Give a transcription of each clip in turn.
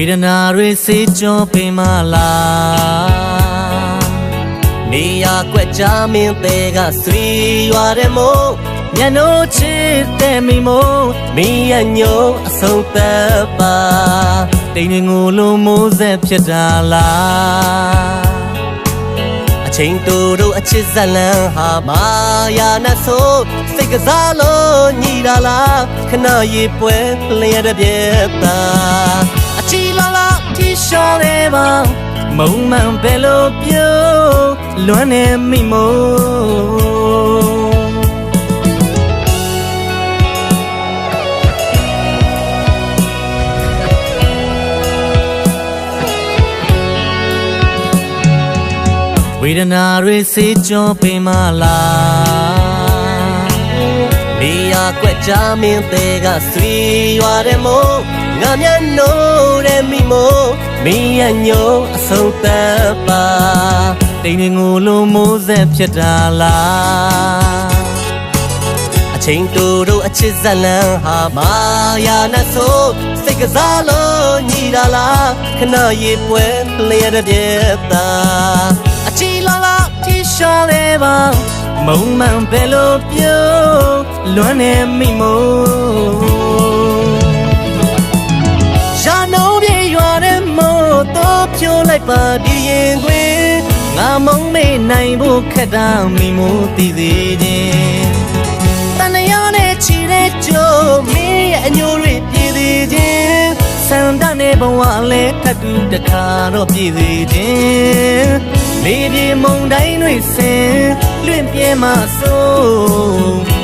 ဝေဒနာတွေစေကြောပင်မလားနေရကွက်ကြမင်းသေးကဆွေရွာတဲ့မို့မျက်နှိုးချစ်တဲ့မိမို့မင်းရညို့အဆုံးသက်ပါတိမ်ငိုလုံးမိုးဆက်ဖြစ်တာလားအချိန်တူတို့အချစ်ဇလန်ဟာမာယာနဲ့ဆိုစိတ်ကစားလို့ညီတာလားခဏရေပွဲလျက်တဲ့ပြက်တာအ ချီလာလာတီရှော်လေးပါမုံမှန်ပဲလို့ပြောလွမ်းနေမိမို့ဝေဒနာတွေစေကြောပင်မလားနေရကွက်ကြမင်းသေးကဆွေရွာတဲ့မို့ ငါမျက်နှိုးတဲ့မိမို့မင်းရညို့အဆုံးသက်ပါတိမ်ငိုလုံးမိုးဆက်ဖြစ်တာလားအချိန်တူတို့အချစ်ဇလန်ဟာမာယာနဲ့ဆိုစိတ်ကစားလို့ညီတာလားခဏရေပွဲလျက်တဲ့ပြက်တာအချီလာလာတီရှော်လေးပါမုံမှန်ပဲလို့ပြောလွမ်းနေမိမို့ ဖြိုးလိုက်ပါဒီရင်ခွေငါမုံမေ့နိုင်ဖို့ခက်တာမိမို့တည်သေးခြင်းတန်ရနဲ့ချီတဲ့ကြိုးမင်းရဲ့အညိုတွေပြည့်သေးခြင်းဆန္ဒနဲ့ဘဝလဲထပ်တူတစ်ခါတော့ပြည့်သေးခြင်းလေပြေမုံတိုင်းတွေဆင်လွင့်ပြဲမှဆို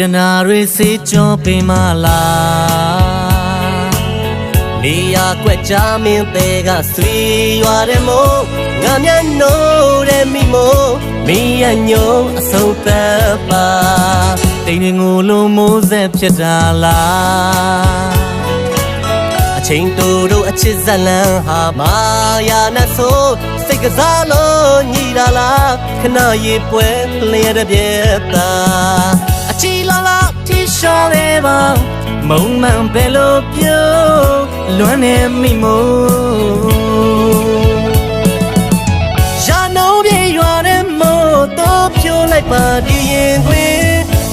ဒနာတွေစေကြောပင်မလားနေရကွက်ကြမင်းသေးကဆွေရွာတဲ့မို့ငါမျက်နှိုးတဲ့မိမို့မင်းရညို့အဆုံးသက်ပါတိမ်ငိုလုံးမိုးဆက်ဖြစ်တာလားအချိန်တူတို့အချစ်ဇလန်ဟာမာယာနဲ့ဆိုစိတ် ကစားလို့ညီတာလားခဏရေပွဲလျက်တဲ့ပြက်တာအချီလာလာတီရှော်လေးပါမုံမှန်ပဲလို့ပြောလွမ်းနေမိမို့ရှာနိုးပြေရွာတဲ့မို့တော့ဖြိုးလိုက်ပါဒီရင်ခွေ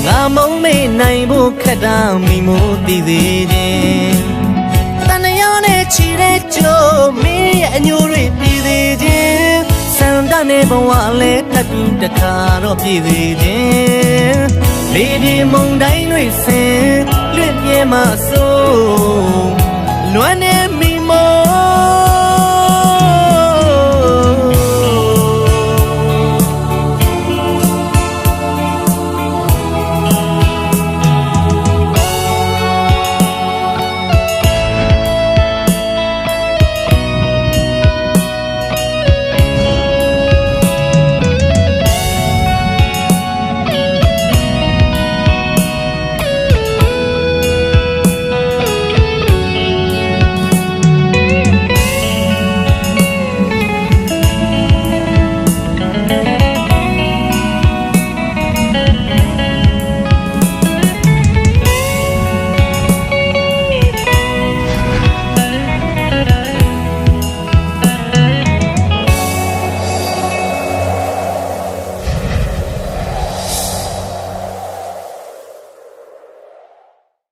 ငါမုံမေ့နိုင်ဖို့ခက်တာမိမို့တည်သေးခြင်းတန်ရနဲ့ချီတဲ့ကြိုးမင်းရဲ့အညိုတွေပြည်သေးခြင်းစံတနဲ့ ဘဝလဲထပ်တူတစ်ခါတော့ပြည်သေးခြင်းလေဒီမုန်တိုင်းတွေဆင်လွင့်ပြဲမှဆိုလွမ်းနေမိမို့